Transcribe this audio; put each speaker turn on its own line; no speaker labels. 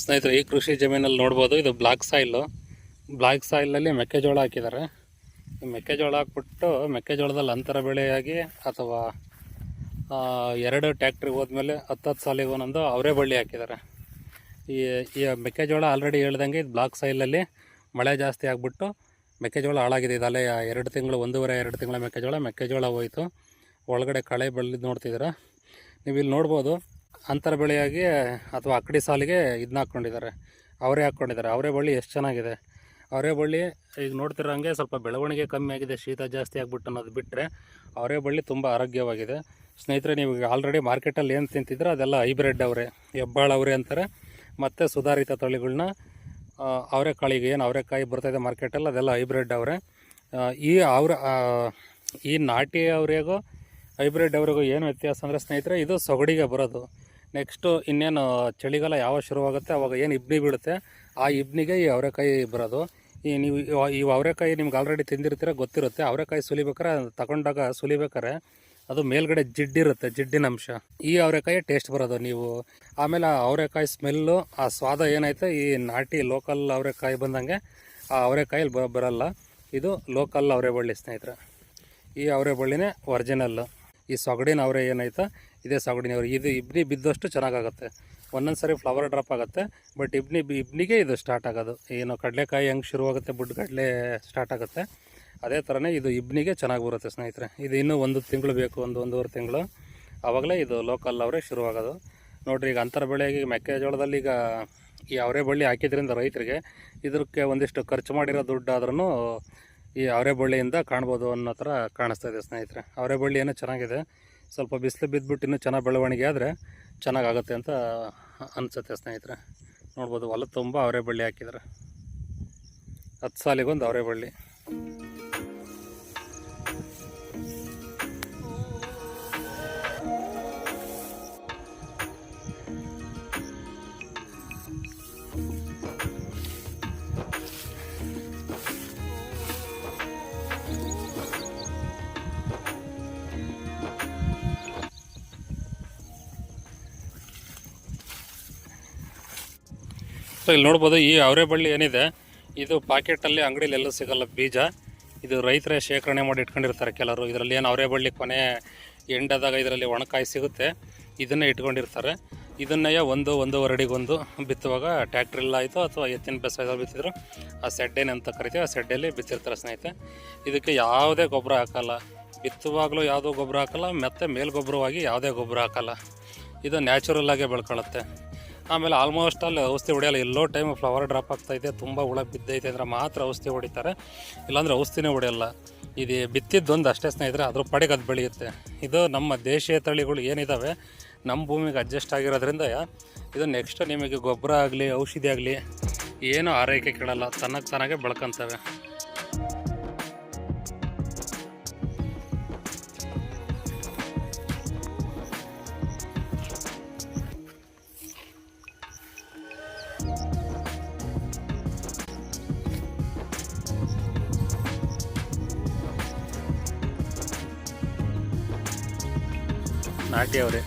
ಸ್ನೇಹಿತರೆ, ಈ ಕೃಷಿ ಜಮೀನಲ್ಲಿ ನೋಡ್ಬೋದು, ಇದು ಬ್ಲಾಕ್ ಸಾಯಿಲು ಬ್ಲಾಕ್ ಸಾಯಿಲಲ್ಲಿ ಮೆಕ್ಕೆಜೋಳ ಹಾಕಿದ್ದಾರೆ. ಮೆಕ್ಕೆಜೋಳ ಹಾಕ್ಬಿಟ್ಟು ಮೆಕ್ಕೆಜೋಳದಲ್ಲಿ ಅಂತರ ಬೆಳೆಯಾಗಿ ಅಥವಾ ಎರಡು ಟ್ಯಾಕ್ಟ್ರಿಗೆ ಹೋದ್ಮೇಲೆ ಹತ್ತತ್ತು ಹತ್ತು ಸಾಲಿಗೆ ಒಂದೊಂದು ಅವರೇ ಬಳ್ಳಿ ಹಾಕಿದ್ದಾರೆ. ಈ ಈ ಮೆಕ್ಕೆಜೋಳ ಆಲ್ರೆಡಿ ಹೇಳ್ದಂಗೆ ಇದು ಬ್ಲಾಕ್ ಸಾಯಿಲಲ್ಲಿ ಮಳೆ ಜಾಸ್ತಿ ಆಗಿಬಿಟ್ಟು ಮೆಕ್ಕೆಜೋಳ ಹಾಳಾಗಿದೆ. ಇದಲ್ಲೇ ಎರಡು ತಿಂಗಳು, ಒಂದೂವರೆ, ಎರಡು ತಿಂಗಳ ಮೆಕ್ಕೆಜೋಳ ಮೆಕ್ಕೆಜೋಳ ಹೋಯಿತು. ಒಳಗಡೆ ಕಳೆ ಬಳ್ಳಿ ನೋಡ್ತಿದ್ದೀರ? ನೀವು ಇಲ್ಲಿ ನೋಡ್ಬೋದು ಅಂತರ ಬೆಳೆಯಾಗಿ ಅಥವಾ ಅಕ್ಕಡಿ ಸಾಲಿಗೆ ಇದನ್ನ ಹಾಕ್ಕೊಂಡಿದ್ದಾರೆ. ಅವರೇ ಹಾಕ್ಕೊಂಡಿದ್ದಾರೆ. ಅವರೇ ಬಳ್ಳಿ ಎಷ್ಟು ಚೆನ್ನಾಗಿದೆ. ಅವರೇ ಬಳ್ಳಿ ಈಗ ನೋಡ್ತಿರೋ ಹಂಗೆ ಸ್ವಲ್ಪ ಬೆಳವಣಿಗೆ ಕಮ್ಮಿ ಆಗಿದೆ. ಶೀತ ಜಾಸ್ತಿ ಆಗಿಬಿಟ್ಟು ಅನ್ನೋದು ಬಿಟ್ಟರೆ ಅವರೇ ಬಳ್ಳಿ ತುಂಬ ಆರೋಗ್ಯವಾಗಿದೆ. ಸ್ನೇಹಿತರೆ, ನೀವು ಈಗ ಆಲ್ರೆಡಿ ಮಾರ್ಕೆಟಲ್ಲಿ ಏನು ತಿಂತಿದ್ರೆ ಅದೆಲ್ಲ ಹೈಬ್ರಿಡ್ ಅವರೇ. ಹೆಬ್ಬಾಳ ಅವರೇ ಅಂತಾರೆ. ಮತ್ತು ಸುಧಾರಿತ ತಳಿಗಳನ್ನ ಅವರೆಕಾಳಿಗೆ ಏನು ಅವರೆಕಾಯಿ ಬರ್ತಾಯಿದೆ ಮಾರ್ಕೆಟಲ್ಲಿ ಅದೆಲ್ಲ ಹೈಬ್ರಿಡ್ ಅವರೇ. ಈ ಅವ್ರ ಈ ನಾಟಿ ಅವರಿಗೂ ಹೈಬ್ರಿಡ್ ಅವರಿಗೂ ಏನು ವ್ಯತ್ಯಾಸ ಅಂದರೆ ಸ್ನೇಹಿತರೆ, ಇದು ಸೊಗಡಿಗೆ ಬರೋದು. ನೆಕ್ಸ್ಟು ಇನ್ನೇನು ಚಳಿಗಾಲ ಯಾವಾಗ ಶುರುವಾಗುತ್ತೆ, ಅವಾಗ ಏನು ಇಬ್ನಿ ಬೀಳುತ್ತೆ, ಆ ಇಬ್ನಿಗೆ ಈ ಅವರೆಕಾಯಿ ಬರೋದು. ಈ ನೀವು ಈ ಅವರೆಕಾಯಿ ನಿಮ್ಗೆ ಆಲ್ರೆಡಿ ತಿಂದಿರ್ತೀರ, ಗೊತ್ತಿರುತ್ತೆ. ಅವರೆಕಾಯಿ ಸುಲಿಬೇಕಾರೆ ತಗೊಂಡಾಗ ಸುಲಿಬೇಕಾರೆ ಅದು ಮೇಲ್ಗಡೆ ಜಿಡ್ಡಿರುತ್ತೆ, ಜಿಡ್ಡಿನ ಅಂಶ. ಈ ಅವರೆಕಾಯಿ ಟೇಸ್ಟ್ ಬರೋದು ನೀವು. ಆಮೇಲೆ ಆ ಅವರೆಕಾಯಿ ಸ್ಮೆಲ್ಲು ಆ ಸ್ವಾದ ಏನೈತೆ ಈ ನಾಟಿ ಲೋಕಲ್ ಅವರೆಕಾಯಿ ಬಂದಂಗೆ ಆ ಅವರೆಕಾಯಲ್ಲಿ ಬ, ಬರಲ್ಲ. ಇದು ಲೋಕಲ್ ಅವರೆ ಬಳ್ಳಿ ಸ್ನೇಹಿತರೆ. ಈ ಅವರೆ ಬಳ್ಳಿನೇ ಒರಿಜಿನಲ್ಲು ಈ ಸೊಗಡಿನ ಅವರೆ ಏನೈತೆ ಇದೇ ಸಾಗುಣಿ ಅವರೆ ಇದು ಇಬ್ನಿ ಬಿದ್ದಷ್ಟು ಚೆನ್ನಾಗಾಗುತ್ತೆ. ಒಂದೊಂದು ಸರಿ ಫ್ಲವರ್ ಡ್ರಾಪ್ ಆಗುತ್ತೆ ಬಟ್ ಇಬ್ನಿ ಇಬ್ನಿಗೆ ಇದು ಸ್ಟಾರ್ಟ್ ಆಗೋದು. ಏನು ಕಡಲೆಕಾಯಿ ಹೆಂಗೆ ಶುರುವಾಗುತ್ತೆ ಬುಡ್ ಕಡಲೆ ಸ್ಟಾರ್ಟ್ ಆಗುತ್ತೆ. ಅದೇ ಥರನೇ ಇದು ಇಬ್ನಿಗೆ ಚೆನ್ನಾಗಿ ಬರುತ್ತೆ ಸ್ನೇಹಿತರೆ. ಇದು ಇನ್ನೂ ಒಂದು ತಿಂಗಳು ಬೇಕು, ಒಂದು ಒಂದೂವರೆ ತಿಂಗಳು. ಆವಾಗಲೇ ಇದು ಲೋಕಲ್ ಅವರೇ ಶುರುವಾಗೋದು ನೋಡಿರಿ, ಈಗ ಅಂತರ ಬೆಳೆಯಾಗಿ ಮೆಕ್ಕೆಜೋಳದಲ್ಲಿ ಈಗ ಈ ಅವರೇ ಬಳ್ಳಿ ಹಾಕಿದ್ರಿಂದ ರೈತರಿಗೆ ಇದಕ್ಕೆ ಒಂದಿಷ್ಟು ಖರ್ಚು ಮಾಡಿರೋ ದುಡ್ಡು ಆದ್ರೂ ಈ ಅವರೇ ಬಳ್ಳಿಯಿಂದ ಕಾಣ್ಬೋದು ಅನ್ನೋ ಥರ ಕಾಣಿಸ್ತಾ ಇದೆ ಸ್ನೇಹಿತರೆ. ಅವರೇ ಬಳ್ಳಿ ಏನೋ ಚೆನ್ನಾಗಿದೆ. ಸ್ವಲ್ಪ ಬಿಸಿಲು ಬಿದ್ದುಬಿಟ್ಟು ಇನ್ನೂ ಚೆನ್ನಾಗಿ ಬೆಳವಣಿಗೆ ಆದರೆ ಚೆನ್ನಾಗಾಗುತ್ತೆ ಅಂತ ಅನಿಸುತ್ತೆ ಸ್ನೇಹಿತರೆ. ನೋಡ್ಬೋದು ಹೊಲ ತುಂಬ ಅವರೆ ಬಳ್ಳಿ ಹಾಕಿದ್ದಾರೆ. ಹತ್ತು ಸಾಲಿಗೊಂದು ಅವರೆ ಬಳ್ಳಿ. ಇಲ್ಲಿ ನೋಡ್ಬೋದು, ಈ ಅವರೆ ಬಳ್ಳಿ ಏನಿದೆ, ಇದು ಪಾಕೆಟಲ್ಲಿ ಅಂಗಡಿಯಲ್ಲಿ ಎಲ್ಲೂ ಸಿಗಲ್ಲ ಬೀಜ. ಇದು ರೈತರೇ ಶೇಖರಣೆ ಮಾಡಿ ಇಟ್ಕೊಂಡಿರ್ತಾರೆ ಕೆಲವರು. ಇದರಲ್ಲಿ ಏನು ಅವರೆ ಬಳ್ಳಿ ಕೊನೆ ಎಂಡಾದಾಗ ಇದರಲ್ಲಿ ಒಣಕಾಯಿ ಸಿಗುತ್ತೆ, ಇದನ್ನೇ ಇಟ್ಕೊಂಡಿರ್ತಾರೆ. ಇದನ್ನೇ ಒಂದು, ಒಂದೂವರೆ ಅಡಿಗೊಂದು ಬಿತ್ತುವಾಗ ಟ್ಯಾಕ್ಟ್ರಿಲ್ಲ ಆಯಿತು ಅಥವಾ ಎತ್ತಿನ ಬೆಸ ಬಿತ್ತಿದ್ರು, ಆ ಸೆಡ್ಡೇನೆ ಅಂತ ಕರಿತೀವಿ, ಆ ಸೆಡ್ಡಲ್ಲಿ ಬಿತ್ತಿರ್ತಾರೆ ಸ್ನೇಹಿತೆ ಇದಕ್ಕೆ ಯಾವುದೇ ಗೊಬ್ಬರ ಹಾಕಲ್ಲ. ಬಿತ್ತುವಾಗಲೂ ಯಾವುದೋ ಗೊಬ್ಬರ ಹಾಕಲ್ಲ, ಮತ್ತು ಮೇಲ್ಗೊಬ್ಬರವಾಗಿ ಯಾವುದೇ ಗೊಬ್ಬರ ಹಾಕಲ್ಲ. ಇದು ನ್ಯಾಚುರಲ್ ಆಗೇ ಬೆಳ್ಕೊಳ್ಳುತ್ತೆ. ಆಮೇಲೆ ಆಲ್ಮೋಸ್ಟ್ ಅಲ್ಲಿ ಔಷಧಿ ಹೊಡೆಯಲ್ಲ, ಎಲ್ಲೋ ಟೈಮ್ ಫ್ಲವರ್ ಡ್ರಾಪ್ ಆಗ್ತೈತೆ ತುಂಬ ಹುಳ ಬಿದ್ದೈತೆ ಅಂದರೆ ಮಾತ್ರ ಔಷಧಿ ಹೊಡಿತಾರೆ. ಇಲ್ಲಾಂದರೆ ಔಷಧಿನೇ ಹೊಡೆಯಲ್ಲ. ಇದು ಬಿತ್ತಿದ್ದೊಂದು ಅಷ್ಟೇ ಸ್ನೇಹಿತರೆ ಅದ್ರ ಪಡೆಗೆ ಅದು ಬೆಳೆಯುತ್ತೆ. ಇದು ನಮ್ಮ ದೇಶೀಯ ತಳಿಗಳು ಏನಿದ್ದಾವೆ ನಮ್ಮ ಭೂಮಿಗೆ ಅಡ್ಜಸ್ಟ್ ಆಗಿರೋದ್ರಿಂದ ಇದು ನೆಕ್ಸ್ಟ್ ನಿಮಗೆ ಗೊಬ್ಬರ ಆಗಲಿ, ಔಷಧಿ ಆಗಲಿ, ಏನೂ ಆರೈಕೆ ಕೇಳಲ್ಲ. ತನ್ನಕ್ಕೆ ತಾನಾಗೆ ಬೆಳ್ಕೊಂತವೆ. ನಾಟಿ ಅವರೇ